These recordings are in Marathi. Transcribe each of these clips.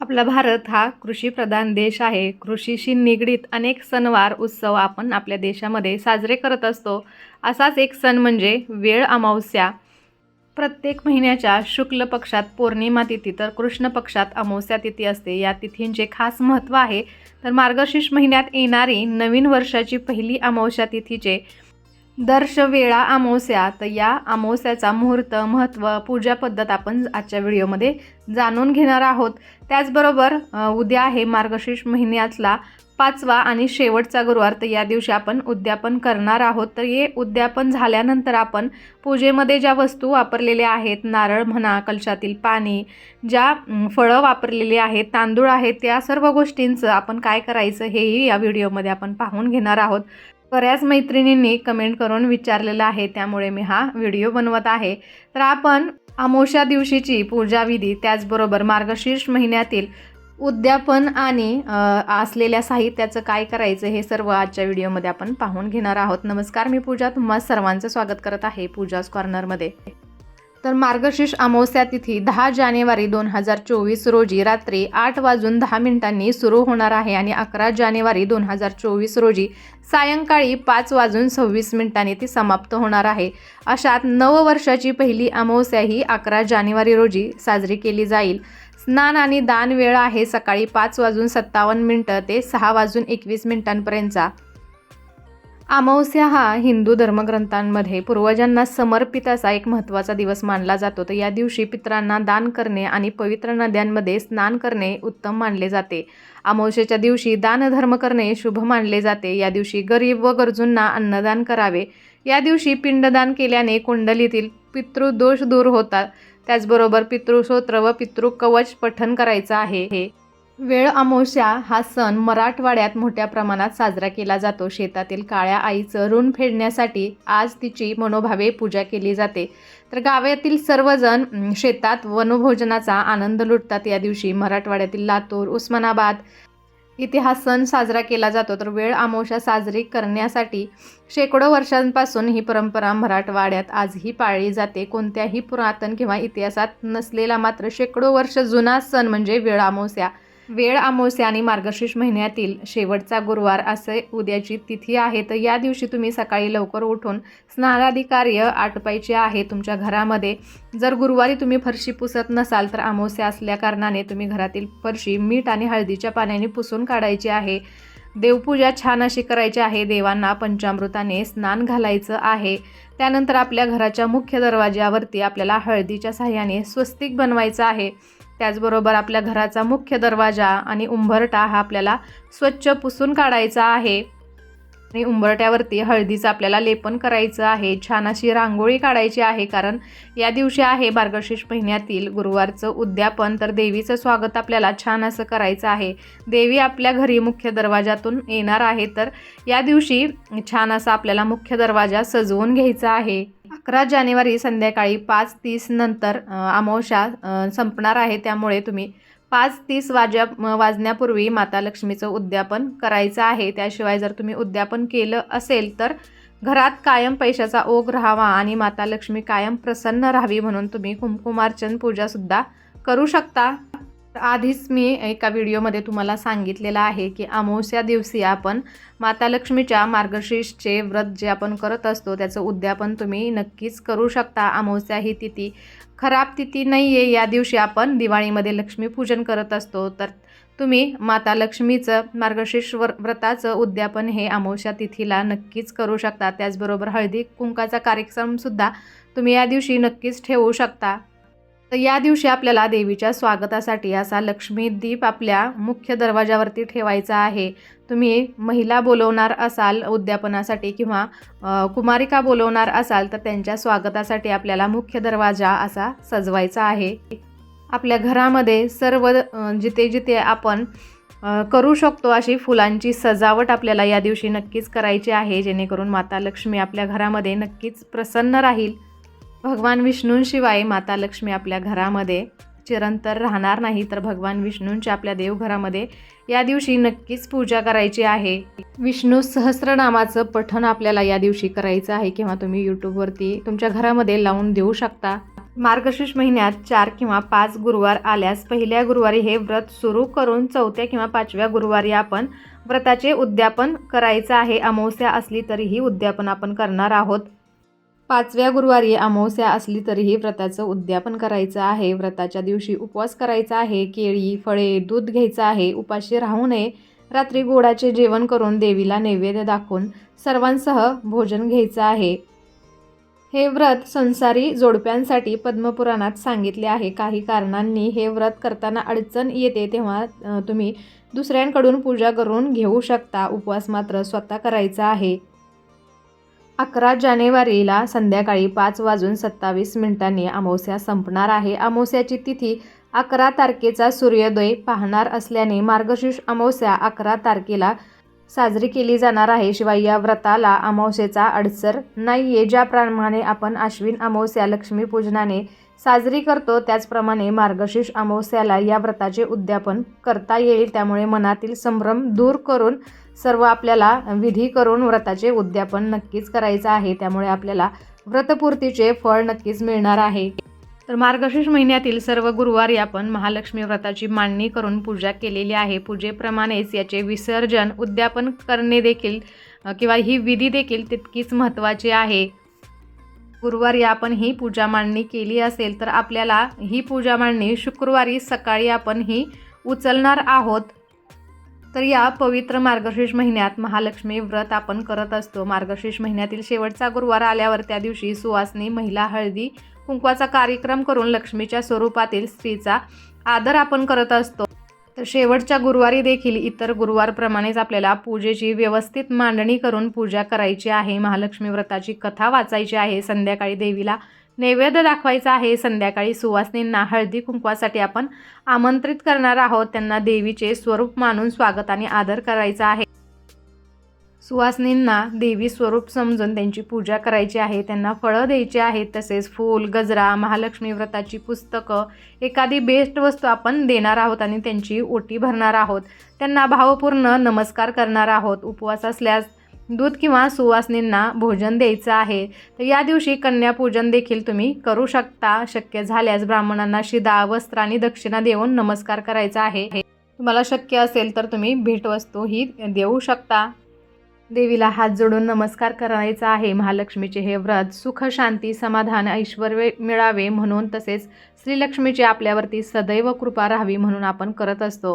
आपला भारत हा कृषीप्रधान देश आहे. कृषीशी निगडीत अनेक सणवार उत्सव आपण आपल्या देशामध्ये साजरे करत असतो. असाच एक सण म्हणजे वेळ अमावस्या. प्रत्येक महिन्याच्या शुक्ल पक्षात पौर्णिमा तिथी तर कृष्ण पक्षात अमावस्या तिथी असते. या तिथींचे खास महत्त्व आहे. तर मार्गशीर्ष महिन्यात येणारी नवीन वर्षाची पहिली अमावस्या तिथीचे दर्श वेळा अमावस्या. तर या अमावस्याचा मुहूर्त महत्त्व पूजा पद्धत आपण आजच्या व्हिडिओमध्ये जाणून घेणार आहोत. त्याचबरोबर उद्या आहे मार्गशीर्ष महिन्यातला पाचवा आणि शेवटचा गुरुवार. तर या दिवशी आपण उद्यापन करणार आहोत. तर हे उद्यापन झाल्यानंतर आपण पूजेमध्ये ज्या वस्तू वापरलेल्या आहेत नारळ म्हणा कलशातील पाणी ज्या फळं वापरलेली आहेत तांदूळ आहेत त्या सर्व गोष्टींचं आपण काय करायचं हेही या व्हिडिओमध्ये आपण पाहून घेणार आहोत. बऱ्याच मैत्रिणींनी कमेंट करून विचारलेलं आहे. त्यामुळे मी हा व्हिडिओ बनवत आहे. तर आपण अमोशा दिवशीची पूजाविधी त्याचबरोबर मार्गशीर्ष महिन्यातील उद्यापन आणि असलेल्या साहित्याचं काय करायचं हे सर्व आजच्या व्हिडिओमध्ये आपण पाहून घेणार आहोत. नमस्कार मी पूजा. तुम्हा सर्वांचं स्वागत करत आहे पूजाज कॉर्नरमध्ये तर मार्गशीर्ष अमावस्या तिथी दहा जानेवारी दोन हजार चोवीस रोजी रात्री आठ वाजून दहा मिनिटांनी सुरू होणार आहे आणि अकरा जानेवारी दोन हजार चोवीस रोजी सायंकाळी पाच वाजून सव्वीस मिनिटांनी ती समाप्त होणार आहे. अशात नववर्षाची पहिली अमावस्या ही अकरा जानेवारी रोजी साजरी केली जाईल. स्नान आणि दान वेळ आहे सकाळी पाच वाजून सत्तावन्न मिनटं ते सहा वाजून एकवीस मिनिटांपर्यंतचा. अमावस्या हा हिंदू धर्मग्रंथांमध्ये पूर्वजांना समर्पित असा एक महत्त्वाचा दिवस मानला जातो. तर या दिवशी पितरांना दान करणे आणि पवित्र नद्यांमध्ये स्नान करणे उत्तम मानले जाते. अमावस्येच्या दिवशी दानधर्म करणे शुभ मानले जाते. या दिवशी गरीब व गरजूंना अन्नदान करावे. या दिवशी पिंडदान केल्याने कुंडलीतील पितृदोष दूर होतात. त्याचबरोबर पितृस्तोत्र व पितृकवच पठन करायचं आहे. हे वेळ अमावस्या हा सण मराठवाड्यात मोठ्या प्रमाणात साजरा केला जातो. शेतातील काळ्या आईचं ऋण फेडण्यासाठी आज तिची मनोभावे पूजा केली जाते. तर गावातील सर्वजण शेतात वनभोजनाचा आनंद लुटतात. या दिवशी मराठवाड्यातील लातूर उस्मानाबाद इथे हा सण साजरा केला जातो. तर वेळ अमावस्या साजरी करण्यासाठी शेकडो वर्षांपासून ही परंपरा मराठवाड्यात आजही पाळली जाते. कोणत्याही पुरातन किंवा इतिहासात नसलेला मात्र शेकडो वर्ष जुना सण म्हणजे वेळ अमावस्या वेळ अमावस्या आणि मार्गशीर्ष महिन्यातील शेवटचा गुरुवार असे उद्याची तिथी आहे. तर या दिवशी तुम्ही सकाळी लवकर उठून स्नानादी कार्य आटपायचे आहे. तुमच्या घरामध्ये जर गुरुवारी तुम्ही फरशी पुसत नसाल तर अमावस्या असल्याकारणाने तुम्ही घरातील फरशी मीठ आणि हळदीच्या पाण्याने पुसून काढायची आहे. देवपूजा छान अशी करायची आहे. देवांना पंचामृताने स्नान घालायचं आहे. त्यानंतर आपल्या घराच्या मुख्य दरवाज्यावरती आपल्याला हळदीच्या साह्याने स्वस्तिक बनवायचं आहे. त्याचबरोबर आपल्या घराचा मुख्य दरवाजा आणि उंबरटा हा आपल्याला स्वच्छ पुसून काढायचा आहे. आणि उंबरट्यावरती हळदीचं आपल्याला लेपन करायचं आहे. छान अशी रांगोळी काढायची आहे कारण या दिवशी आहे मार्गशीर्ष महिन्यातील गुरुवारचं उद्यापन तर देवीचं स्वागत आपल्याला छान असं करायचं आहे. देवी आपल्या घरी मुख्य दरवाजातून येणार आहे तर या दिवशी छान असा आपल्याला मुख्य दरवाजा सजवून घ्यायचा आहे. अकरा जानेवारी संध्याकाळी पाच तीस नंतर अमावस्या संपणार आहे. त्यामुळे तुम्ही पाच तीस वाजा वाजण्यापूर्वी माता लक्ष्मीचं उद्यापन करायचं आहे. त्याशिवाय जर तुम्ही उद्यापन केलं असेल तर घरात कायम पैशाचा ओघ राहावा आणि माता लक्ष्मी कायम प्रसन्न राहावी म्हणून तुम्ही कुंकुमार्चन पूजासुद्धा करू शकता. आधीच मी एका व्हिडिओमध्ये तुम्हाला सांगितलेलं आहे की अमावस्या दिवशी आपण माता लक्ष्मीच्या मार्गशीर्षचे व्रत जे आपण करत असतो त्याचं उद्यापन तुम्ही नक्कीच करू शकता. अमावस्या ही तिथी खराब तिथी नाही आहे या दिवशी आपण दिवाळीमध्ये लक्ष्मीपूजन करत असतो. तर तुम्ही माता लक्ष्मीचं मार्गशीर्ष व्र व्रताचं उद्यापन हे अमावस्या तिथीला नक्कीच करू शकता. त्याचबरोबर हळदी कुंकाचा कार्यक्रमसुद्धा तुम्ही या दिवशी नक्कीच ठेवू शकता. तर या दिवशी आपल्याला देवीच्या स्वागतासाठी असा लक्ष्मी दीप आपल्या मुख्य दरवाजावरती ठेवायचा आहे. तुम्ही महिला बोलवणार असाल उद्यापनासाठी किंवा कुमारिका बोलवणार असाल तर त्यांच्या स्वागतासाठी आपल्याला मुख्य दरवाजा असा सजवायचा आहे. आपल्या घरामध्ये सर्व जिथे जिथे आपण करू शकतो अशी फुलांची सजावट आपल्याला या दिवशी नक्कीच करायची आहे. जेणेकरून माता लक्ष्मी आपल्या घरामध्ये नक्कीच प्रसन्न राहील. भगवान विष्णूंशिवाय माता लक्ष्मी आपल्या घरामध्ये चिरंतर राहणार नाही तर भगवान विष्णूंच्या आपल्या देवघरामध्ये या दिवशी नक्कीच पूजा करायची आहे. विष्णू सहस्रनामाचं पठण आपल्याला या दिवशी करायचं आहे किंवा तुम्ही यूट्यूबवरती तुमच्या घरामध्ये लावून देऊ शकता. मार्गशीर्ष महिन्यात चार किंवा पाच गुरुवार आल्यास पहिल्या गुरुवारी हे व्रत सुरू करून चौथ्या किंवा पाचव्या गुरुवारी आपण व्रताचे उद्यापन करायचं आहे. अमावस्या असली तरीही उद्यापन आपण करणार आहोत. पाचव्या गुरुवारी अमावस्या असली तरीही व्रताचं उद्यापन करायचं आहे. व्रताच्या दिवशी उपवास करायचा आहे. केळी फळे दूध घ्यायचं आहे. उपाशी राहू नये. रात्री गोडाचे जेवण करून देवीला नैवेद्य दाखवून सर्वांसह भोजन घ्यायचं आहे. हे व्रत संसारी जोडप्यांसाठी पद्मपुराणात सांगितले आहे. काही कारणांनी हे व्रत करताना अडचण येते तेव्हा तुम्ही दुसऱ्यांकडून पूजा करून घेऊ शकता. उपवास मात्र स्वतः करायचा आहे. अकरा जानेवारीला संध्याकाळी पाच वाजून सत्तावीस मिनिटांनी अमावस्या संपणार आहे. अमावस्याची तिथी अकरा तारखेचा सूर्योदय पाहणार असल्याने मार्गशीर्ष अमावस्या अकरा तारखेला साजरी केली जाणार आहे. शिवाय या व्रताला अमावस्येचा अडसर नाही आहे ज्याप्रमाणे आपण अश्विन अमावस्या लक्ष्मीपूजनाने साजरी करतो त्याचप्रमाणे मार्गशीर्ष अमावस्याला या व्रताचे उद्यापन करता येईल. त्यामुळे मनातील संभ्रम दूर करून सर्व आपल्याला विधी करून व्रताचे उद्यापन नक्कीच करायचं आहे. त्यामुळे आपल्याला व्रतपूर्तीचे फळ नक्कीच मिळणार आहे. तर मार्गशीर्ष महिन्यातील सर्व गुरुवारी आपण महालक्ष्मी व्रताची मांडणी करून पूजा केलेली आहे. पूजेप्रमाणेच याचे विसर्जन उद्यापन करणे देखील किंवा ही विधी देखील तितकीच महत्त्वाची आहे. गुरुवारी आपण ही पूजा मांडणी केली असेल तर आपल्याला ही पूजा मांडणी शुक्रवारी सकाळी आपण ही उचलणार आहोत. तर या पवित्र मार्गशीर्ष महिन्यात महालक्ष्मी व्रत आपण करत असतो. मार्गशीर्ष महिन्यातील शेवटचा गुरुवार आल्यावर त्या दिवशी सुवासनी महिला हळदी कुंकवाचा कार्यक्रम करून लक्ष्मीच्या स्वरूपातील स्त्रीचा आदर आपण करत असतो. तर शेवटच्या गुरुवारी देखील इतर गुरुवारप्रमाणेच आपल्याला पूजेची व्यवस्थित मांडणी करून पूजा करायची आहे. महालक्ष्मी व्रताची कथा वाचायची आहे. संध्याकाळी देवीला नैवेद्य दाखवायचा आहे. संध्याकाळी सुवासनींना हळदी कुंकवासाठी आपण आमंत्रित करणार आहोत. त्यांना देवीचे स्वरूप मानून स्वागत आणि आदर करायचा आहे. सुवासिनींना देवी स्वरूप समजून त्यांची पूजा करायची आहे त्यांना फळं द्यायची आहेत तसेच फूल गजरा महालक्ष्मी व्रताची पुस्तकं एखादी बेस्ट वस्तू आपण देणार आहोत आणि त्यांची ओटी भरणार आहोत. त्यांना भावपूर्ण नमस्कार करणार आहोत. उपवास असल्यास दूध किंवा सुवासिनींना भोजन द्यायचं आहे. तर या दिवशी कन्यापूजन देखील तुम्ही करू शकता. शक्य झाल्यास ब्राह्मणांना शिदा वस्त्र आणि दक्षिणा देऊन नमस्कार करायचा आहे. तुम्हाला शक्य असेल तर तुम्ही भेटवस्तू ही देऊ शकता. देवीला हात जोडून नमस्कार करायचा आहे. महालक्ष्मीचे हे व्रत सुख शांती समाधान ऐश्वर मिळावे म्हणून तसेच श्रीलक्ष्मीची आपल्यावरती सदैव कृपा राहावी म्हणून आपण करत असतो.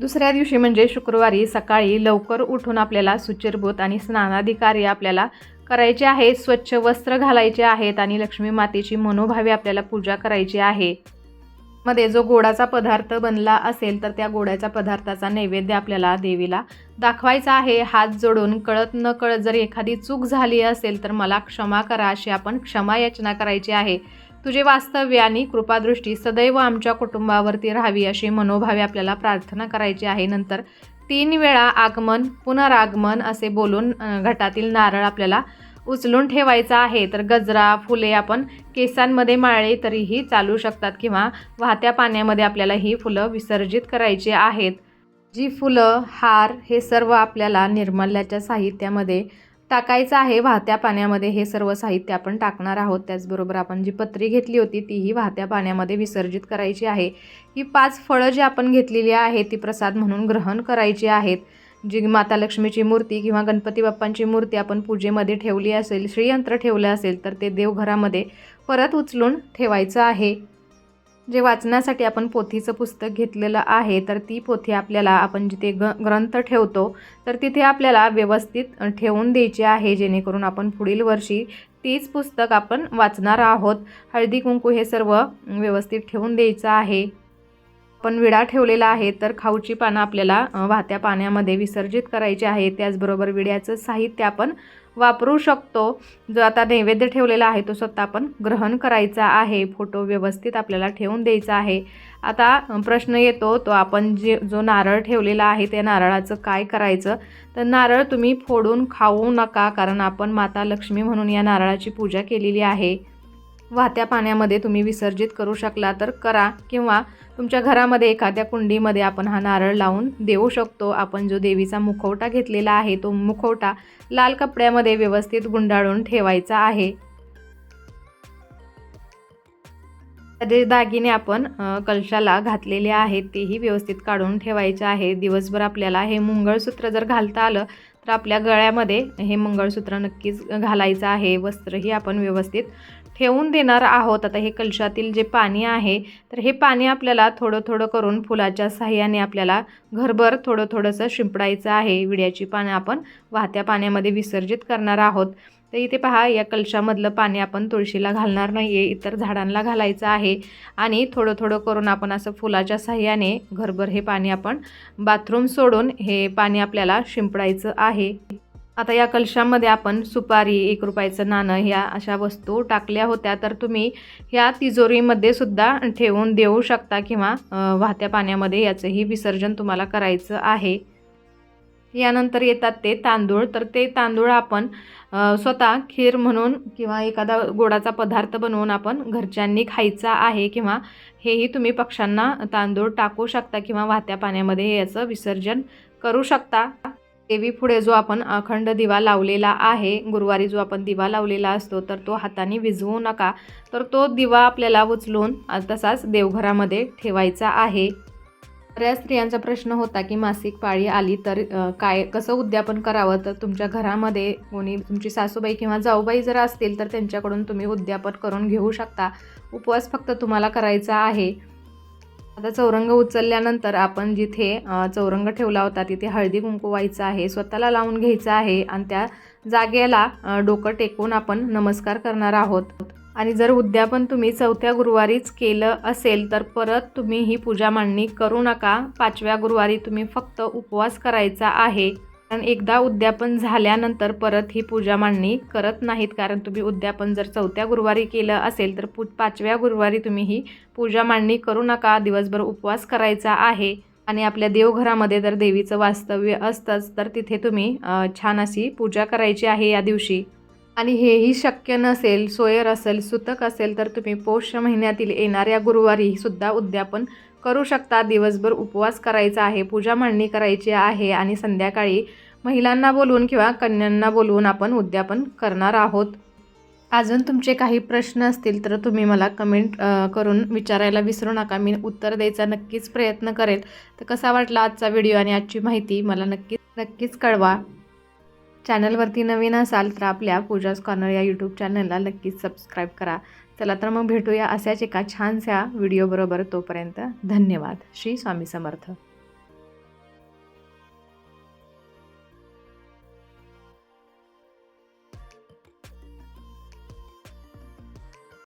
दुसऱ्या दिवशी म्हणजे शुक्रवारी सकाळी लवकर उठून आपल्याला सुचिरभूत आणि स्नानादी कार्य आपल्याला करायचे आहे स्वच्छ वस्त्र घालायचे आहेत आणि लक्ष्मी मातेची मनोभावे आपल्याला पूजा करायची आहे. मध्ये जो गोडाचा पदार्थ बनला असेल तर त्या गोडाच्या पदार्थाचा नैवेद्य आपल्याला देवीला दाखवायचा आहे. हात जोडून कळत न कळत जर एखादी चूक झाली असेल तर मला क्षमा करा अशी आपण क्षमा याचना करायची आहे. तुझे वास्तव्य आणि कृपादृष्टी सदैव आमच्या कुटुंबावरती राहावी अशी मनोभावे आपल्याला प्रार्थना करायची आहे. नंतर तीन वेळा आगमन पुनरागमन असे बोलून घटातील नारळ आपल्याला उचलून ठेवायचा आहे तर गजरा फुले आपण केसांमध्ये माळले तरीही चालू शकतात किंवा वाहत्या पाण्यामध्ये आपल्याला ही फुलं विसर्जित करायची आहेत. जी फुलं हार हे सर्व आपल्याला निर्मल्याच्या साहित्यामध्ये टाकायचं आहे. वाहत्या पाण्यामध्ये हे सर्व साहित्य आपण टाकणार आहोत. त्याचबरोबर आपण जी पत्री घेतली होती तीही वाहत्या पाण्यामध्ये विसर्जित करायची आहे. ही पाच फळं जी आपण घेतलेली आहेत ती प्रसाद म्हणून ग्रहण करायची आहेत. जी माता लक्ष्मीची मूर्ती किंवा गणपती बाप्पांची मूर्ती आपण पूजेमध्ये ठेवली असेल श्रीयंत्र ठेवलं असेल तर ते देवघरामध्ये परत उचलून ठेवायचं आहे. जे वाचण्यासाठी आपण पोथीचं पुस्तक घेतलेलं आहे तर ती पोथी आपल्याला आपण जिथे ग ग्रंथ ठेवतो तर तिथे आपल्याला व्यवस्थित ठेवून द्यायची आहे जेणेकरून आपण पुढील वर्षी तीच पुस्तक आपण वाचणार आहोत. हळदी कुंकू हे सर्व व्यवस्थित ठेवून द्यायचं आहे. पण विडा ठेवलेला आहे तर खाऊची पानं आपल्याला वाहत्या पाण्यामध्ये विसर्जित करायची आहे. त्याचबरोबर विड्याचं साहित्य आपण वापरू शकतो. जो आता नैवेद्य ठेवलेला आहे तो स्वतः आपण ग्रहण करायचा आहे. फोटो व्यवस्थित आपल्याला ठेवून द्यायचा आहे. आता प्रश्न येतो तो आपण जे जो नारळ ठेवलेला आहे त्या नारळाचं काय करायचं? तर नारळ तुम्ही फोडून खाऊ नका कारण आपण माता लक्ष्मी म्हणून या नारळाची पूजा केलेली आहे. वाहत्या पाण्यामध्ये तुम्ही विसर्जित करू शकला तर करा. किंवा तुमच्या घरामध्ये एखाद्या कुंडीमध्ये आपण हा नारळ लावून देऊ शकतो. आपण जो देवीचा मुखवटा घेतलेला आहे तो मुखवटा लाल कपड्यामध्ये व्यवस्थित गुंडाळून ठेवायचा आहे. जे दागिने आपण कलशाला घातलेले आहेत तेही व्यवस्थित काढून ठेवायचे आहे. दिवसभर आपल्याला हे मंगळसूत्र जर घालता आलं तर आपल्या गळ्यामध्ये हे मंगळसूत्र नक्कीच घालायचं आहे. वस्त्रही आपण व्यवस्थित ठेवून देणार आहोत. आता हे कलशातील जे पाणी आहे तर हे पाणी आपल्याला थोडं थोडं करून फुलाच्या साह्याने आपल्याला घरभर थोडं थोडंसं शिंपडायचं आहे. विड्याची पानं आपण वाहत्या पाण्यामध्ये विसर्जित करणार आहोत. तर इथे पहा या कलशामधलं पाणी आपण तुळशीला घालणार नाही आहे इतर झाडांना घालायचं आहे. आणि थोडं थोडं करून आपण असं फुलाच्या साह्याने घरभर हे पाणी आपण बाथरूम सोडून हे पाणी आपल्याला शिंपडायचं आहे. आता या कलशामध्ये आपण सुपारी एक रुपयाचं नाणं ह्या अशा वस्तू टाकल्या होत्या. तर तुम्ही ह्या तिजोरीमध्ये सुद्धा ठेवून देऊ शकता किंवा वाहत्या पाण्यामध्ये याचंही विसर्जन तुम्हाला करायचं आहे. यानंतर येतात ते तांदूळ. तर ते तांदूळ आपण स्वतः खीर म्हणून किंवा एखादा गोडाचा पदार्थ बनवून आपण घरच्यांनी खायचा आहे किंवा हेही तुम्ही पक्ष्यांना तांदूळ टाकू शकता किंवा वाहत्या पाण्यामध्ये याचं विसर्जन करू शकता. देवी पुढे जो आपण अखंड दिवा लावलेला आहे गुरुवारी जो आपण दिवा लावलेला असतो तर तो हाताने विझवू नका. तर तो दिवा आपल्याला उचलून तसाच देवघरामध्ये ठेवायचा आहे. बऱ्याच स्त्रियांचा प्रश्न होता की मासिक पाळी आली तर काय कसं उद्यापन करावं? तर तुमच्या घरामध्ये कोणी तुमची सासूबाई किंवा जाऊबाई जर असतील तर त्यांच्याकडून तुम्ही उद्यापन करून घेऊ शकता. उपवास फक्त तुम्हाला करायचा आहे. आता चौरंग उचलल्यानंतर आपण जिथे चौरंग ठेवला होता तिथे हळदी कुंकू व्हायचं आहे स्वतःला लावून घ्यायचं आहे आणि त्या जागेला डोकं टेकून आपण नमस्कार करणार आहोत. आणि जर उद्यापन तुम्ही चौथ्या गुरुवारीच केलं असेल तर परत तुम्ही ही पूजा मांडणी करू नका. पाचव्या गुरुवारी तुम्ही फक्त उपवास करायचा आहे. कारण एकदा उद्यापन झाल्यानंतर परत ही पूजा मांडणी करत नाहीत. कारण तुम्ही उद्यापन जर चौथ्या गुरुवारी केलं असेल तर पू पाचव्या गुरुवारी तुम्ही ही पूजा मांडणी करू नका. दिवसभर उपवास करायचा आहे. आणि आपल्या देवघरामध्ये जर देवीचं वास्तव्य असतंच तर तिथे तुम्ही छान अशी पूजा करायची आहे या दिवशी. आणि हेही शक्य नसेल सोयर असेल सुतक असेल तर तुम्ही पौष महिन्यातील येणाऱ्या गुरुवारी सुद्धा उद्यापन करू शकता. दिवसभर उपवास करायचा आहे पूजा मांडणी करायची आहे आणि संध्याकाळी महिलांना बोलवून किंवा कन्यांना बोलवून आपण उद्यापन करणार आहोत. अजून तुमचे काही प्रश्न असतील तर तुम्ही मला कमेंट करून विचारायला विसरू नका. मी उत्तर द्यायचा नक्कीच प्रयत्न करेल. तर कसा वाटला आजचा व्हिडिओ आणि आजची माहिती मला नक्कीच नक्कीच कळवा. चॅनलवरती नवीन असाल तर आपल्या पूजा कॉर्नर या यूट्यूब चॅनलला नक्कीच सबस्क्राईब करा. चला तर मग भेटूया अशाच एका छानशा व्हिडिओबरोबर तोपर्यंत धन्यवाद. श्री स्वामी समर्थ.